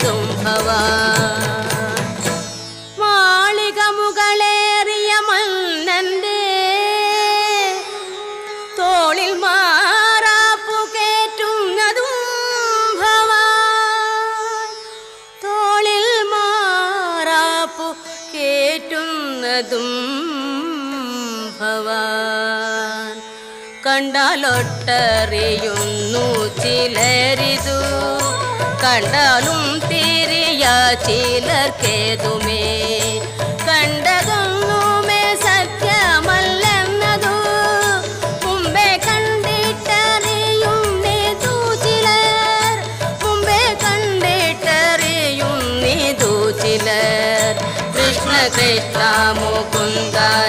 പലതും ഭവാ മാളിക മുകളേറിയ മന്നന്റെ തോളിൽ മാറാപ്പു കേറ്റുന്നതും ഭവാ. തോളിൽ മാറാപ്പു കേറ്റുന്നതും ഭവാ. കണ്ടാലൊട്ടറിയുന്നു ചിലരിതു കണ്ടാലും തീരിയ ചിലർക്കേതുമേ കണ്ടതൊന്നുമേ സത്യമല്ലെന്നതു. മുമ്പേ കണ്ടിട്ടറിയുന്നതു ചിലർ. മുമ്പേ കണ്ടിട്ടറിയുന്നതു ചിലർ. കൃഷ്ണ കൃഷ്ണ മുകുന്ദ